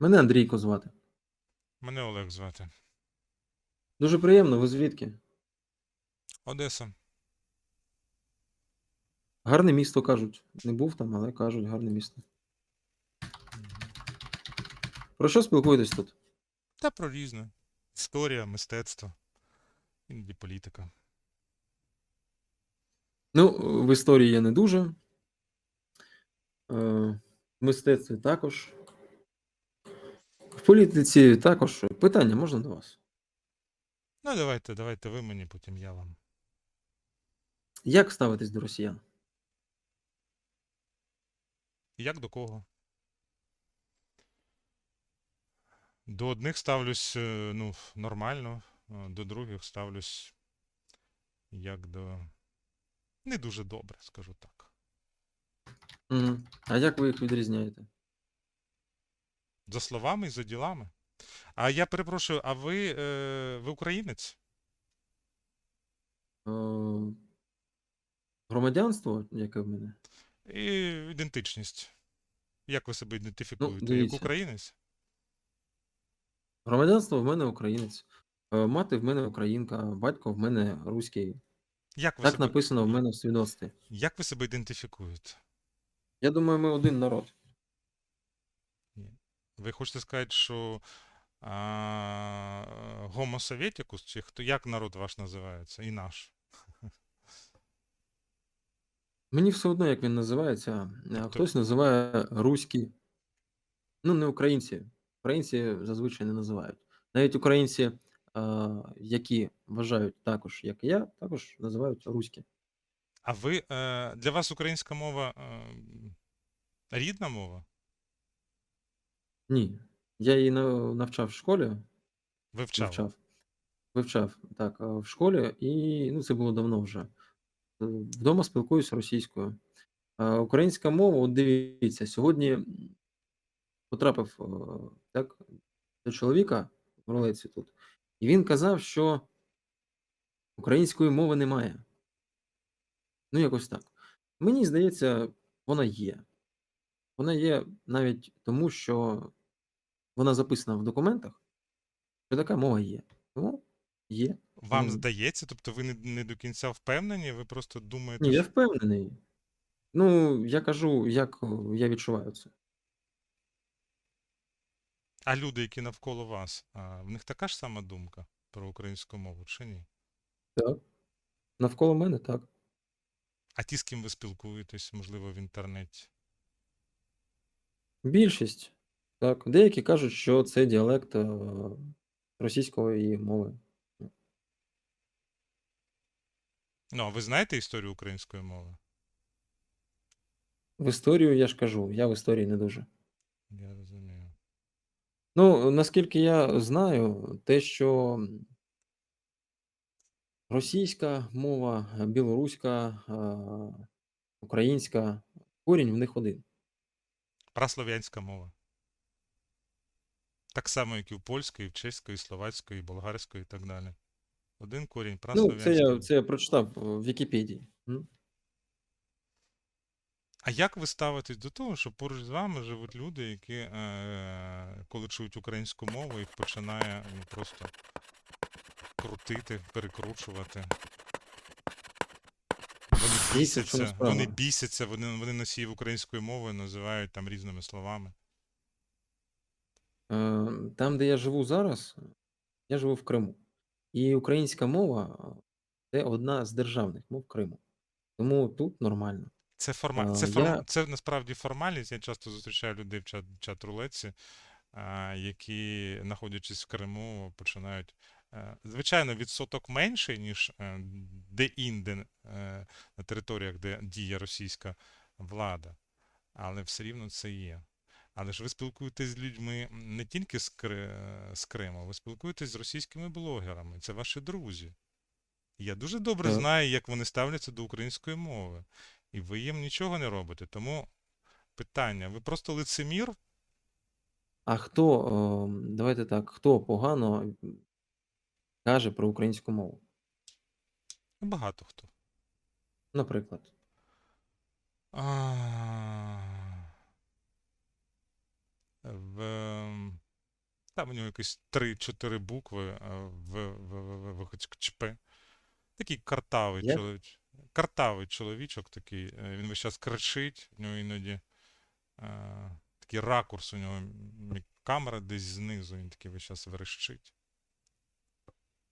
Мене Андрійко звати. Мене Олег звати. Дуже приємно, ви звідки? Одеса. Гарне місто кажуть. Не був там, але кажуть, гарне місто. Про що спілкуєтесь тут? Та про різне. Історія, мистецтво, іноді політика. Ну, в історії я не дуже. Е, В мистецтві також. Політиці також. Питання можна до вас? Ну, давайте, давайте ви мені, потім я вам. Як ставитесь до росіян? Як до кого? До одних ставлюсь е, ну, нормально, до других ставлюсь як до. Не дуже добре, скажу так. А як ви їх відрізняєте? За словами і за ділами. А я перепрошую, а ви, е, ви українець? Е, Громадянство, яке в мене? І ідентичність. Як ви себе ідентифікуєте? Як Ну, дивіться. українець? Громадянство в мене українець. Е, Мати в мене українка, батько в мене руський. Як ви, Так себе, написано в мене в свідоцтві. як ви себе ідентифікуєте? Я думаю, ми один народ. Ви хочете сказати, що Homo чи хто, як народ ваш називається? І наш? Мені все одно, як він називається. Тобто- Хтось називає руський. Ну, не українці. Українці зазвичай не називають. Навіть українці, які вважають також, як і я, також називають руські. А ви, е, для вас українська мова е, рідна мова? Ні. Я її нав- навчав в школі. Вивчали? Вивчав. Вивчав, так, а, в школі, і ну, це було давно вже. Е, Вдома спілкуюся російською. А українська мова, от дивіться, сьогодні м, потрапив е, так, до чоловіка в рулеці тут, і він казав, що української мови немає. Ну, якось так. Мені здається, вона є. Вона є навіть тому, що вона записана в документах, що така мова є. Тому є. Вам М. здається, тобто ви не, не до кінця впевнені, ви просто думаєте, Ні, я впевнений. Ну, я кажу, як я відчуваю це. а люди, які навколо вас, а, в них така ж сама думка про українську мову, чи ні? Так. Навколо мене так. А ті, з ким ви спілкуєтесь, можливо, в інтернеті? Більшість. Так. Деякі кажуть, що це діалект е, російської мови. Ну, а ви знаєте історію української мови? В історію я ж кажу, я в історії не дуже. Я розумію. Ну, наскільки я знаю, те, що російська мова, білоруська, е, українська, корінь в них один. Праслов'янська мова. Так само, як і в польської, і в чеської, і словацької, і болгарської і так далі. Один корінь Ну, це я, це я прочитав в Вікіпедії. А як ви ставитесь до того, що поруч з вами живуть люди, які, е, коли чують українську мову, їх починає ну, просто крутити, перекручувати? Вони бісяться, вони бісяться, вони, вони носіїв української мови називають там різними словами. Е, Там, де я живу зараз, я живу в Криму. І українська мова це одна з державних мов Криму. Тому тут нормально. Це форма... А, це, форм... я- це насправді формальність. Я часто зустрічаю людей в чат... чат-рулетці, які, знаходячись в Криму, починають. е, Звичайно, відсоток менший, ніж е, де-інде е, на територіях, де діє російська влада, але все рівно це є. Але ж ви спілкуєтесь з людьми не тільки з, Кри... з Криму, ви спілкуєтесь з російськими блогерами, це ваші друзі. Я дуже добре Так. знаю, як вони ставляться до української мови. І ви їм нічого не робите. Тому питання: ви просто лицемір? А хто, е, давайте так, хто погано каже про українську мову? Багато хто. Наприклад. А, В... ем, Там у нього якісь 3-4 букви е, в, в, ЧП. Такий картавий Як? чоловіч. Картавий чоловічок такий. е, Він весь час кричить, у нього іноді е, такий ракурс у нього, камера десь знизу, він такий весь час верещить.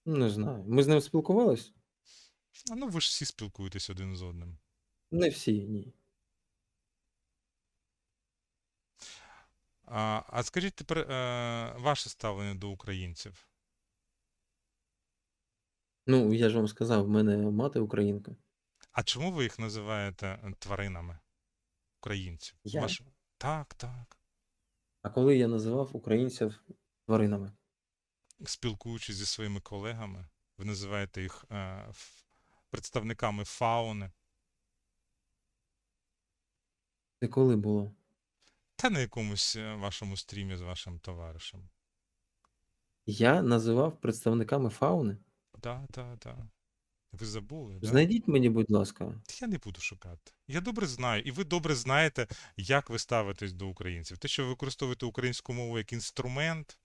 Не знаю. Ми з ним спілкувались? А ну ви ж всі спілкуєтесь один з одним. Не всі, ні. А, а скажіть тепер е, ваше ставлення до українців. Ну, я ж вам сказав, в мене мати українка. А чому ви їх називаєте е, тваринами українців? Я? Ваш... Так, так. А коли я називав українців тваринами? Спілкуючись зі своїми колегами, ви називаєте їх е, представниками фауни. Це коли було? Та на якомусь е, вашому стрімі з вашим товаришем. Я називав представниками фауни? Так, так, так. Ви забули? Знайдіть мені, будь ласка. Я не буду шукати. Я добре знаю, і ви добре знаєте, як ви ставитесь до українців. Те, що ви використовуєте українську мову як інструмент.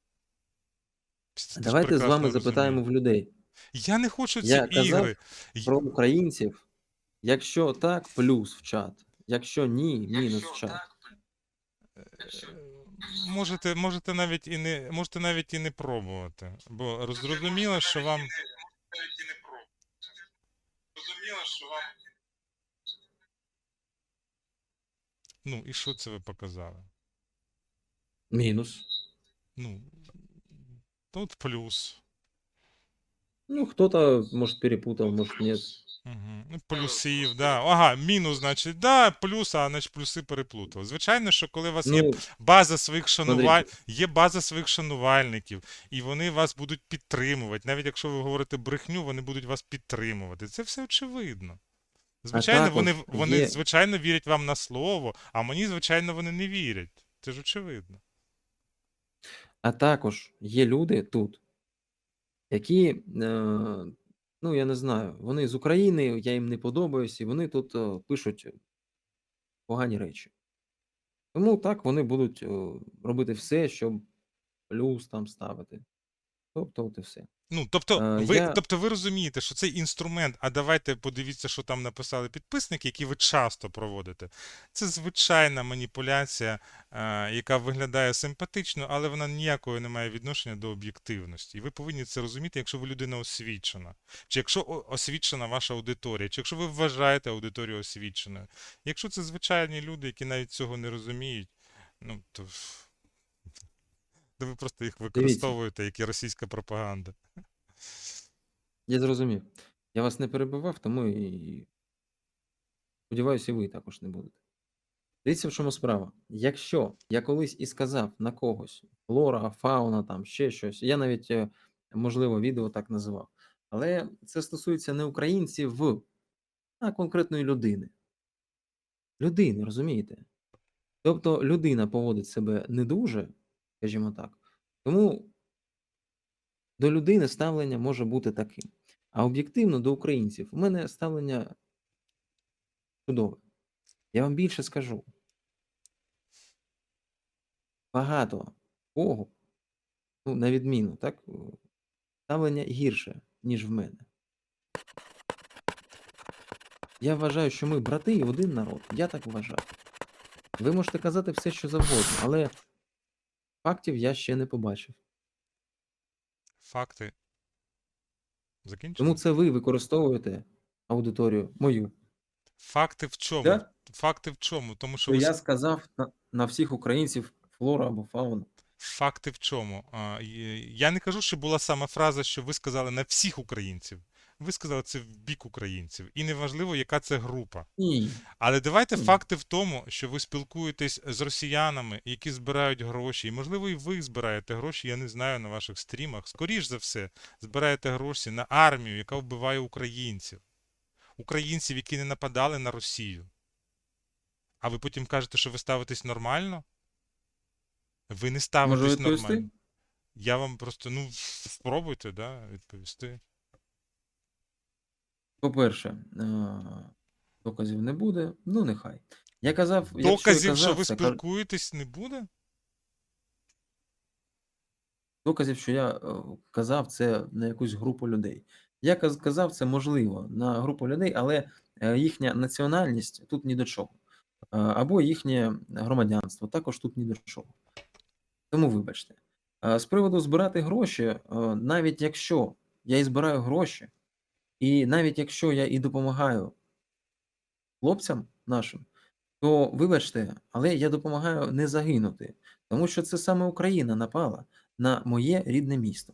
Давайте з вами запитаємо в людей. Я не хочу ці Я казав ігри. Про українців. Якщо так, плюс в чат. Якщо ні, мінус в чат. Е, Можете, можете навіть і не можете навіть і не пробувати, бо зрозуміло, що вам. Зрозуміло, що вам. Ну, і що це ви показали? Мінус. Ну, тут плюс. Ну, хто-то, может, перепутал, может, нет. Угу. Ну, плюсів, да. Ага, мінус, значить, да, плюс, а значить плюси переплутав. Звичайно, що коли у вас є Ну, база своїх шануваль... смотрите, є база своїх шанувальників, і вони вас будуть підтримувати. Навіть якщо ви говорите брехню, вони будуть вас підтримувати. Це все очевидно. Звичайно, також вони, вони є- звичайно вірять вам на слово, а мені, звичайно, вони не вірять. Це ж очевидно. а також є люди тут, які, е, ну, я не знаю, вони з України, я їм не подобаюсь, і вони тут е, пишуть погані речі. Тому так вони будуть е, робити все, щоб плюс там ставити. Тобто, от і все. Ну, тобто, Е, ви, я- тобто ви розумієте, що цей інструмент, а давайте подивіться, що там написали підписники, які ви часто проводите. Це звичайна маніпуляція, е, яка виглядає симпатично, але вона ніякого не має відношення до об'єктивності. І ви повинні це розуміти, якщо ви людина освічена, чи якщо освічена ваша аудиторія, чи якщо ви вважаєте аудиторію освіченою. Якщо це звичайні люди, які навіть цього не розуміють, ну то, ви просто їх використовуєте, як і російська пропаганда. Я зрозумів. Я вас не перебивав, тому і сподіваюся, і ви також не будете. Дивіться, в чому справа. Якщо я колись і сказав на когось флора, фауна, там ще щось, я навіть, е, можливо, відео так називав. Але це стосується не українців, а конкретної людини. Людини, розумієте? Тобто людина поводить себе не дуже, скажімо так. Тому до людини ставлення може бути таким. А об'єктивно до українців у мене ставлення чудове. Я вам більше скажу. Багато кого, ну, на відміну, так, ставлення гірше, ніж в мене. Я вважаю, що ми брати і один народ. Я так вважаю. Ви можете казати все, що завгодно, але фактів я ще не побачив. Факти. Закінчили? Тому це ви використовуєте аудиторію мою. Факти в чому? Да? Факти в чому? Тому що Що ви... я сказав на, на всіх українців флора або фауна. Факти в чому? А, Я не кажу, що була сама фраза, що ви сказали на всіх українців. Ви сказали це в бік українців. І неважливо, яка це група. Ні. Але давайте Ні. факти в тому, що ви спілкуєтесь з росіянами, які збирають гроші. І, можливо, і ви збираєте гроші, я не знаю, на ваших стрімах. Скоріш за все, збираєте гроші на армію, яка вбиває українців. Українців, які не нападали на Росію. А ви потім кажете, що ви ставитесь нормально? Ви не ставитесь нормально. Я вам просто, ну, спробуйте, да, відповісти. По-перше, е, доказів не буде, ну нехай. Я казав, якщо я Доказів, що ви це спілкуєтесь, не буде? доказів, що я, е, казав це на якусь групу людей. Я казав це, можливо, на групу людей, але, е, їхня національність тут ні до чого. Або їхнє громадянство також тут ні до чого. Тому вибачте. З приводу збирати гроші, навіть якщо я і збираю гроші, і навіть якщо я і допомагаю хлопцям нашим, то вибачте, але я допомагаю не загинути, тому що це саме Україна напала на моє рідне місто.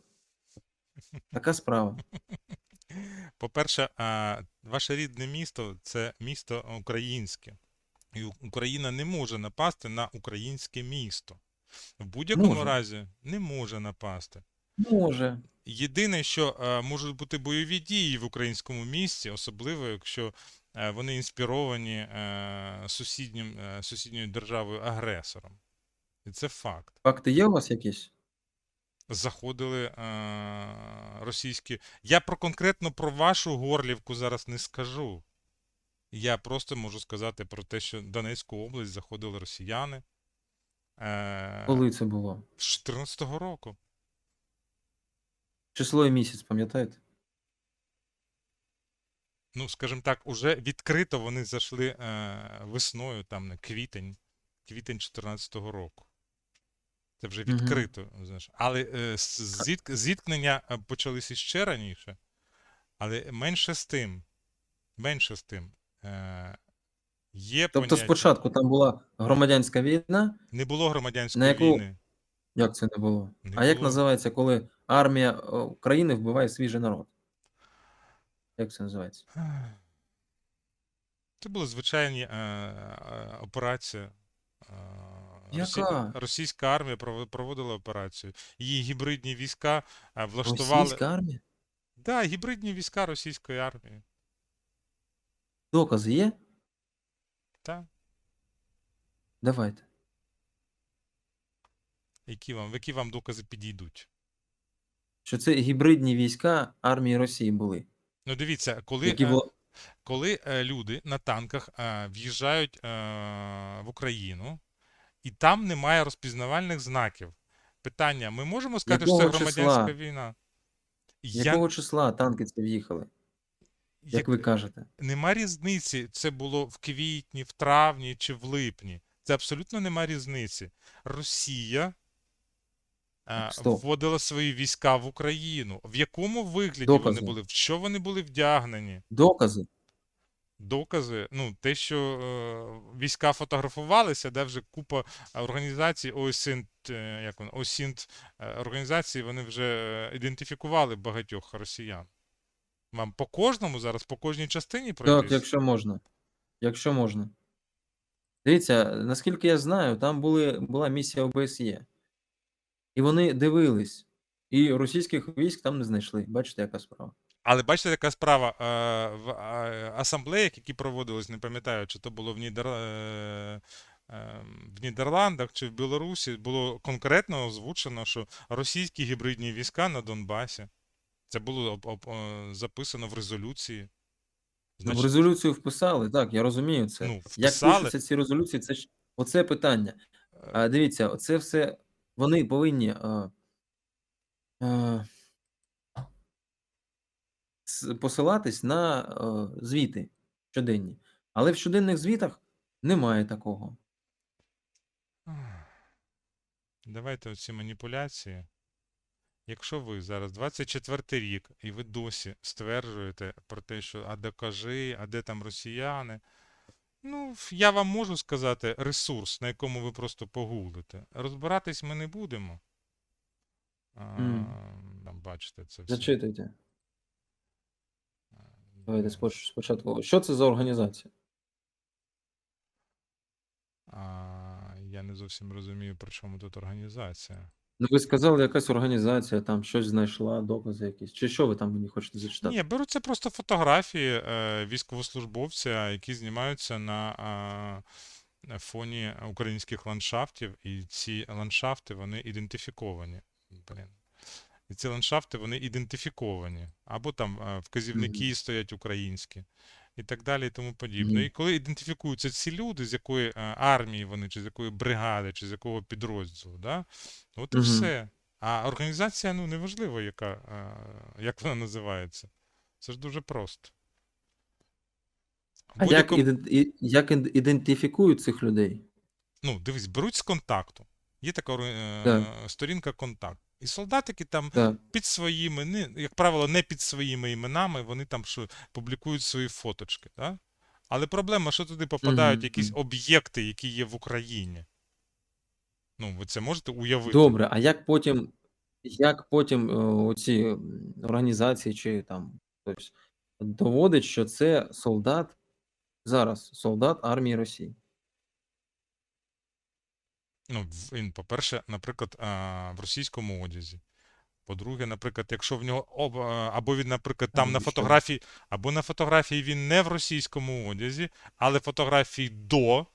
Така справа. По-перше, ваше рідне місто це місто українське. І Україна не може напасти на українське місто. В будь-якому разі не може напасти. Може. Єдине, що е, можуть бути бойові дії в українському місті, особливо якщо е, вони інспіровані е, сусіднім, е, сусідньою державою агресором. І це факт. Факти є у вас якісь? Заходили е, російські. Я про конкретно про вашу Горлівку зараз не скажу. Я просто можу сказати про те, що в Донецьку область заходили росіяни е, Коли це було? з 14-го року. Число і місяць, пам'ятаєте? Ну, скажімо так, уже відкрито вони зайшли е, весною, там на квітень, квітень 14-го року. Це вже відкрито, знаєш. Але е, зітк- зіткнення е, почалися ще раніше, але менше з тим. Менше з тим. Е, є Тобто поняття. спочатку там була громадянська війна, Не було громадянської на яку- війни. як це не було? Не а як називається, коли армія е, України вбиває свіжий народ? Як це називається? Це були звичайні е, е, операції. Е, Росі- Яка? Російська армія проводила операцію. Її гібридні війська е, влаштували. Російська армія? Да, гібридні війська російської армії. Докази є? Так. Давайте. Які вам, які вам докази підійдуть? Що це гібридні війська армії Росії були. Ну, дивіться, коли, Які е, коли е, люди на танках е, в'їжджають в Україну, і там немає розпізнавальних знаків. Питання: ми можемо сказати, що це громадянська числа? війна? Якого числа танки це в'їхали, як як- ви кажете? Нема різниці, це було в квітні, в травні чи в липні. Це абсолютно нема різниці. Росія Стоп. вводила свої війська в Україну. В якому вигляді Докази. вони були? В що вони були вдягнені? Докази. Докази, ну, те, що е, війська фотографувалися, де вже купа організацій, ОСІНТ, е, як воно, ОСІНТ е, організації, вони вже е, ідентифікували багатьох росіян. Вам по кожному зараз, по кожній частині Так, якщо можна. Якщо можна. Дивіться, наскільки я знаю, там були, була місія ОБСЄ. І вони дивились. І російських військ там не знайшли. Бачите, яка справа. Але бачите, яка справа е, в е, асамблеях, які проводились, не пам'ятаю, чи то було в, Нідер... е, в Нідерландах чи в Білорусі, було конкретно озвучено, що російські гібридні війська на Донбасі. Це було записано в резолюції. Ну, в резолюцію вписали, так, я розумію це. ну, Як вписали. пишуться ці резолюції, це ж оце питання. А, дивіться, це все вони повинні а, с- посилатись на а, звіти щоденні. Але в щоденних звітах немає такого. Давайте оці маніпуляції. Якщо ви зараз 24 рік і ви досі стверджуєте про те, що а докажи, а де там росіяни. Ну, я вам можу сказати ресурс, на якому ви просто погуглите. Розбиратись ми не будемо. А, Мгм. Там бачите це все. Зачитуйте. Давайте спочатку. Що це за організація? А, я не зовсім розумію, при чому тут організація. Ну, ви сказали, якась організація там щось знайшла, докази якісь. Чи що ви там мені хочете зачитати? Ні, беруться просто фотографії е, військовослужбовця, які знімаються на а, фоні українських ландшафтів, і ці ландшафти вони ідентифіковані. Блін. І ці ландшафти вони ідентифіковані. Або там е, вказівники стоять українські, і так далі, і тому подібне. І коли ідентифікуються ці люди, з якої е, армії вони, чи з якої бригади, чи з якого підрозділу, да? от і все. А організація, ну, неважливо, яка, е, як вона називається. Це ж дуже просто. А як, як ідентифікують цих людей? ну, дивись, беруть з контакту. Є така е, Так. сторінка контакт. І солдатики там Так. під своїми, не, як правило, не під своїми іменами, вони там що, публікують свої фоточки. Да? Але проблема, що туди попадають Мгм, якісь об'єкти, які є в Україні. Ну, ви це можете уявити. Добре, а як потім, як потім е, оці організації чи там хтось доводить, що це солдат зараз, солдат армії Росії? Ну, він, по-перше, наприклад, в російському одязі. По-друге, наприклад, якщо в нього або він, наприклад, там А, на фотографії, або на фотографії він не в російському одязі, але фотографії до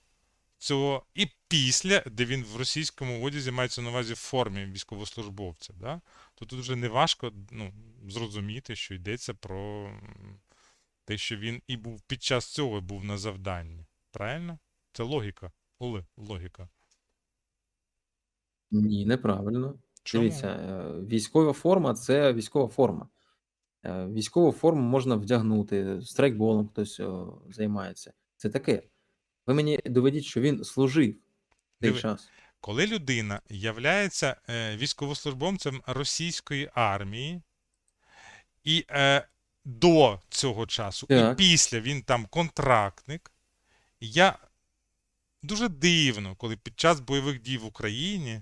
цього і після, де він в російському одязі мається на увазі в формі військовослужбовця. Да? То тут вже не важко ну, зрозуміти, що йдеться про те, що він і був під час цього був на завданні. Правильно? Це логіка. Оли, логіка. Ні, неправильно. Чому? Дивіться, е, військова форма це військова форма. Е, Військову форму можна вдягнути, страйкболом хтось займається. Це таке. Ви мені доведіть, що він служив в той Диви- час. Коли людина являється е, військовослужбовцем російської армії, і е, до цього часу, і Так. після він там контрактник, я дуже дивно, коли під час бойових дій в Україні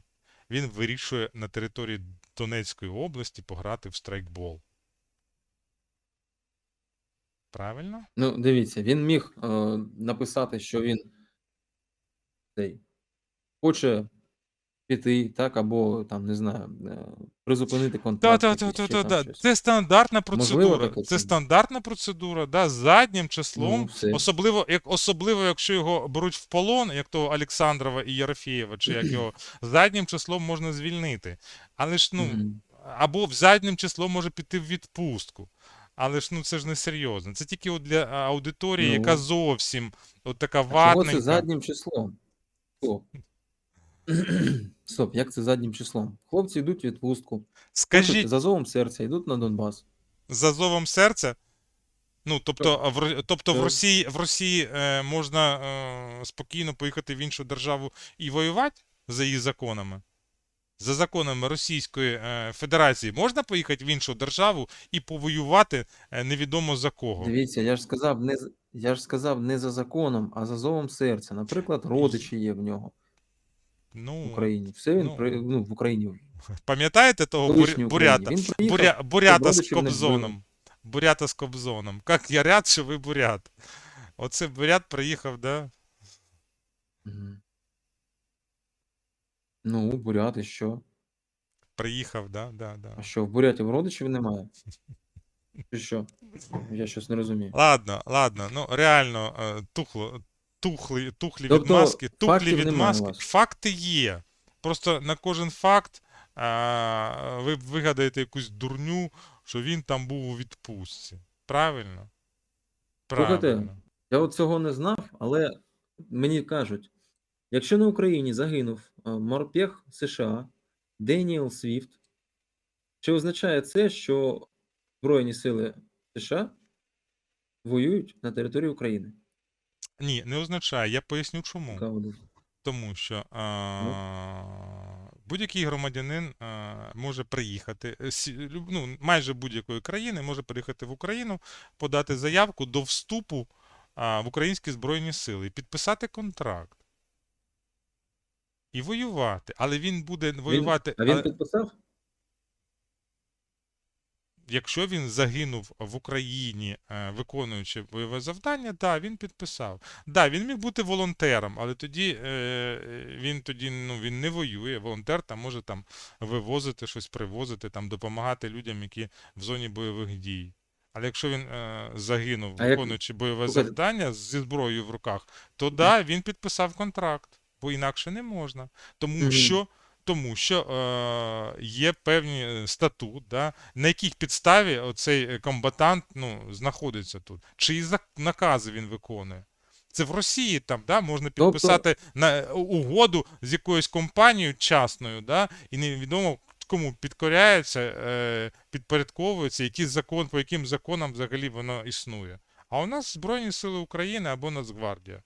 він вирішує на території Донецької області пограти в страйкбол. Правильно? Ну, дивіться, він міг е, написати, що він цей, хоче піти, так, або там, не знаю, е, призупинити Так, контракт. так, так, так, так, так. Це стандартна Можливо процедура. таке Це стандартна процедура, да, заднім числом. Ну. Особливо, як, особливо, якщо його беруть в полон, як того Олександрова і Єрофєєва, чи як його заднім числом можна звільнити. Але ж, ну, або в заднім числом може піти в відпустку. Але ж ну це ж не серйозно. Це тільки от для аудиторії, Ну. яка зовсім от така А чого це заднім числом? Стоп, як це заднім числом? Хлопці йдуть в відпустку, Скажіть, за зовом серця, йдуть на Донбас. за зовом серця. Ну, тобто, в, тобто в Росії, в Росії е, можна е, спокійно поїхати в іншу державу і воювати за її законами. За законами Російської е, Федерації можна поїхати в іншу державу і повоювати е, невідомо за кого. Дивіться, я ж сказав, не я ж сказав не за законом, а за зовом серця. Наприклад, родичі є в нього в Ну, Україні. Все він ну. при ну, в Україні. пам'ятаєте того буря- бурята? Буря, бурята з. Кобзоном. Бурята з Кобзоном. Як я ряд, що ви бурят. Оце бурят приїхав, да? Ну, буряти, що? Приїхав, да, да, да. А що, в бурятів родичів немає? Чи що? Я щось не розумію. Ладно, ладно, ну реально е, тухло, тухлі, тухлі Тобто, відмазки, тухлі відмазки. Факти є. Просто на кожен факт а, ви вигадаєте якусь дурню, що він там був у відпустці. Правильно? Слухайте, Я от цього не знав, але мені кажуть, якщо на Україні загинув морпех США Деніел Свіфт, чи означає це, що Збройні сили США воюють на території України? Ні, не означає. Я поясню чому. Тому що а, будь-який громадянин а, може приїхати, е, ну, майже будь-якої країни може приїхати в Україну, подати заявку до вступу а, в Українські Збройні Сили і підписати контракт. І воювати. Але він буде воювати. А він але- підписав? Якщо він загинув в Україні, е, виконуючи бойове завдання, да, він підписав. Да, він міг бути волонтером, але тоді е, він тоді ну, він не воює. Волонтер там може там вивозити щось, привозити, там допомагати людям, які в зоні бойових дій. Але якщо він е, загинув, А як- виконуючи бойове завдання зі зброєю в руках, то да, він підписав контракт, бо інакше не можна. Тому що тому що е, є певні е, статут, да, на яких підставі оцей е, комбатант ну, знаходиться тут. Чиї накази він виконує. Це в Росії там да, можна підписати на е, угоду з якоюсь компанією частною, да, і невідомо, будь-кому підкоряється, е, підпорядковується, який закон, по яким законам взагалі воно існує. А у нас Збройні Сили України або Нацгвардія.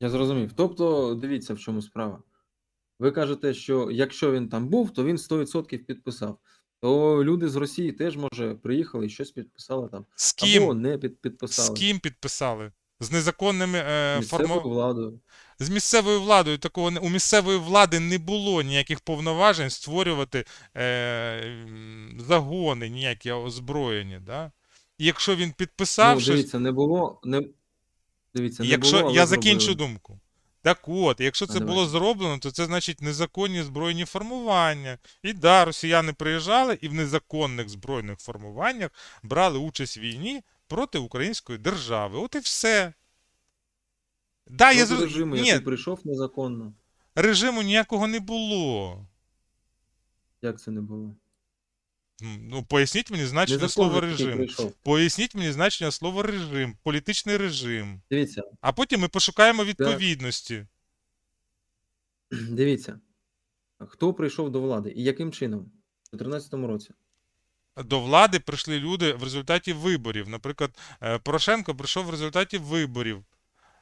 Я зрозумів. Тобто, дивіться, в чому справа. Ви кажете, що якщо він там був, то він 100% підписав. То люди з Росії теж, може, приїхали і щось підписали там. З Або ким? не під, З підписали. ким підписали? З незаконними е, владою. З місцевою владою такого не- у місцевої влади не було ніяких повноважень створювати е, загони, ніякі озброєні. Да? І якщо він підписав Ну, щось, дивіться, не було. Не... Дивіться, не якщо було, я закінчу зробили. думку. Так от, якщо це було зроблено, то це значить незаконні збройні формування. І да, росіяни приїжджали і в незаконних збройних формуваннях брали участь в війні проти української держави. От і все. Да, я режиму, Ні, який прийшов незаконно. режиму ніякого не було. Як це не було? Ну, поясніть мені значення слова режим. Поясніть мені значення слова режим, політичний режим. Дивіться, А потім ми пошукаємо відповідності. дивіться. Хто прийшов до влади і яким чином? У 2014 році. До влади прийшли люди в результаті виборів. Наприклад, е, Порошенко прийшов в результаті виборів.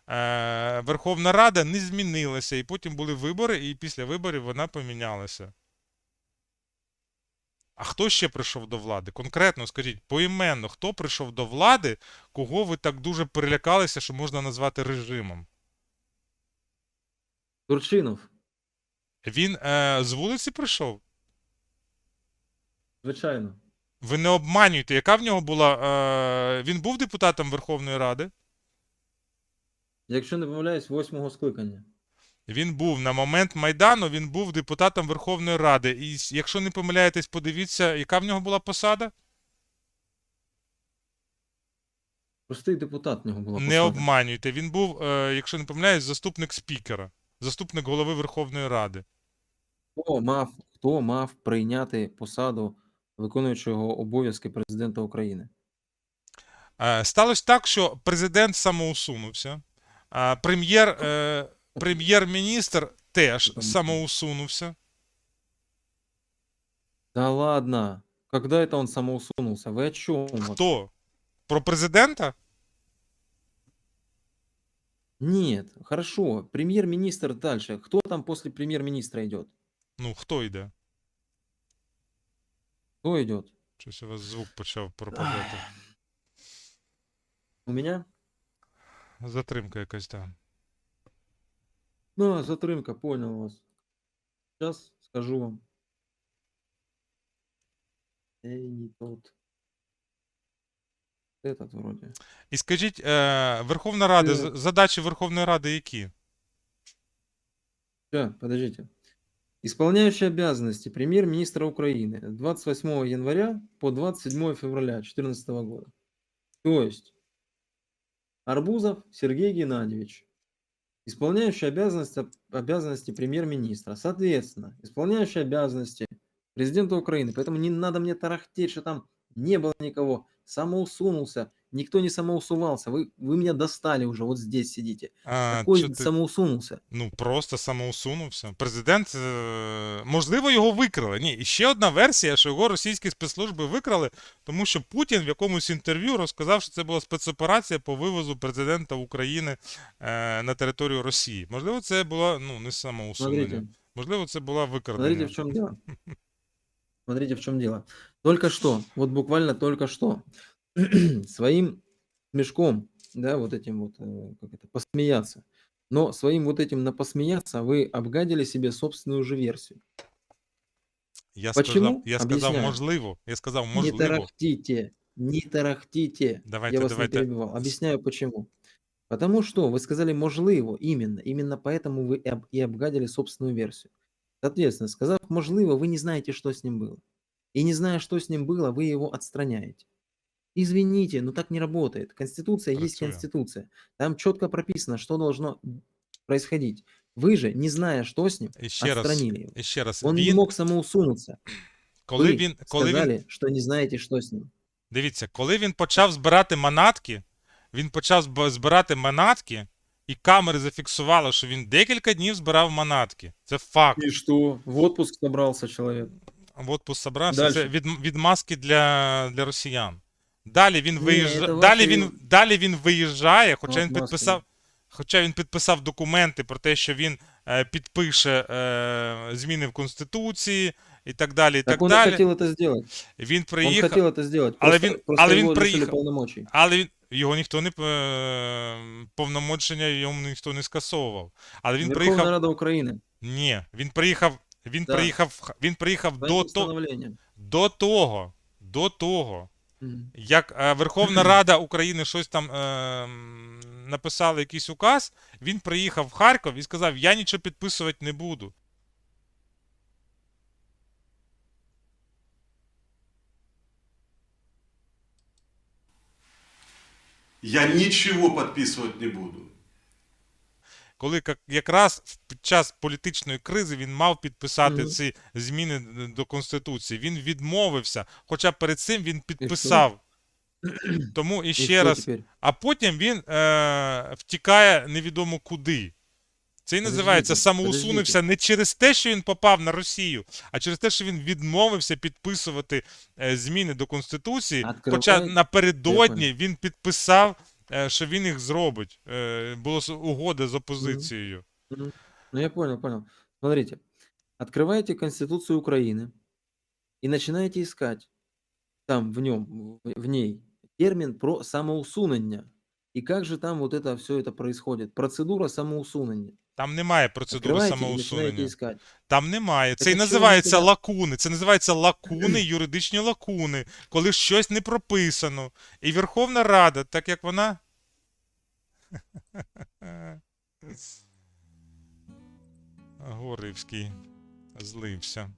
Е, Верховна Рада не змінилася, і потім були вибори, і після виборів вона помінялася. А хто ще прийшов до влади? Конкретно скажіть, поіменно, хто прийшов до влади, кого ви так дуже перелякалися, що можна назвати режимом? Турчинов, Він е, з вулиці прийшов? звичайно. Ви не обманюєте, яка в нього була. Е, він був депутатом Верховної Ради? Якщо не помиляюсь, восьмого скликання. Він був на момент Майдану, він був депутатом Верховної Ради. І якщо не помиляєтесь, подивіться, яка в нього була посада? Простий депутат в нього була Не обманюйте. Він був, е, якщо не помиляюсь, заступник спікера, заступник голови Верховної Ради. Хто мав, хто мав прийняти посаду виконуючого обов'язки президента України? Е, Сталося так, що президент самоусунувся, а прем'єр, е, прем'єр-міністр теж Там- самоусунувся. Да ладно. Когда это он самоусунулся? Вы о чем? вообще? Хто? Про президента? Нет, хорошо. Премьер-министр дальше. Кто там после премьер-министра идет? Ну, хто йде? Кто идет? Щось у вас звук почав пропадати. У меня? Затримка якась там. Да, затримка, понял вас. Сейчас скажу вам. Эй, не тот. Этот вроде. І скажіть, е, Верховна Рада, Е. з- задачі Верховної Ради які? Ща, подождите. Исполняющий обязанности премьер-министра Украины с 28 января по 27 февраля 2014 года. То есть Арбузов Сергей Геннадьевич, исполняющий обязанности, обязанности премьер-министра, соответственно, исполняющий обязанности президента Украины. Поэтому не надо мне тарахтеть, что там не было никого, самоусунулся, никто не самоусувался. Вы, вы меня достали уже, вот здесь сидите. А, Какой чо ти- самоусунулся? Ну, просто самоусунувся. Президент, е, можливо, його викрали. Ні, і ще одна версія, що його російські спецслужби викрали, тому що Путін в якомусь інтерв'ю розказав, що це була спецоперація по вивозу президента України е, на територію Росії. Можливо, це була ну, не самоусунення. Смотрите. Можливо, це була Смотрите, в чем дело. Смотрите, в чем дело. Только что, вот буквально только что, своим мешком, да, вот этим вот, э, как это, посмеяться. Но своим вот этим на посмеяться вы обгадили себе собственную же версию. Я Почему? сказав, я сказав, Об'ясняю. можливо. Я сказав, Не можливо. тарахтите, не тарахтите. Давайте, Я вас давайте. не перебивал. Объясняю почему. Потому что вы сказали можливо, именно. Именно поэтому вы и об- и обгадили собственную версию. Соответственно, сказав можливо, вы не знаете, что с ним было. И не зная, что с ним было, вы его отстраняете. Извините, но так не работает. Конституция есть конституция. Там четко прописано, что должно происходить. Вы же, не зная, что с ним, І ще раз, отстранили его. і ще раз. Он не мог самоусунуться. коли Вы він, коли він сказали, что не знаете, что с ним. Дивіться, коли він почав збирати манатки, він почав зб- збирати манатки і камери зафіксували, що він декілька днів збирав манатки. Це факт. И что? В отпуск собрался человек. В отпуск собрався. Дальше. Це від, відмазки для, для росіян. Далі він Ні, виїжджає. це Далі ваші- він, далі він виїжджає, хоча він Отмазки. підписав. Хоча він підписав документи про те, що він е, підпише е, зміни в Конституції і так далі. І так, Так он и далі. хотел это сделать. Він Он приїхав, хотел это сделать. Але Просто, він- просто але его він лишили приїхав. полномочий. але він його ніхто не е, повномочення йому ніхто не скасовував. Але він Верховная приїхав. Рада Украины. Ні, він приїхав. Він Да. приїхав. Він приїхав Своим до, то, постановлением. до того. До того. як е, Верховна Рада України щось там е, написала якийсь указ, він приїхав в Харків і сказав: Я нічого підписувати не буду. Я ничего подписывать не буду. Коли якраз в- під час політичної кризи він мав підписати ці зміни до Конституції. Він відмовився, хоча перед цим він підписав. Тому і ще раз, теперь? а потім він е, втікає невідомо куди. Це і називається самоусунувся не через те, що він попав на Росію, а через те, що він відмовився підписувати е, зміни до Конституції. Хоча напередодні він підписав, е, що він їх зробить. Е, Було с- угода з опозицією. Мгм. Ну, я понял, понял. Смотрите, открываете Конституцию Украины и начинаете искать там в нем, в, в ней термин про самоусунення. И как же там вот это все это происходит? Процедура самоусунення. Там немає процедури самоусунення. искать. Там немає. Це і називається вони лакуни. Це називається лакуни, юридичні лакуни, коли щось не прописано. І Верховна Рада, так як вона. Горивський злився.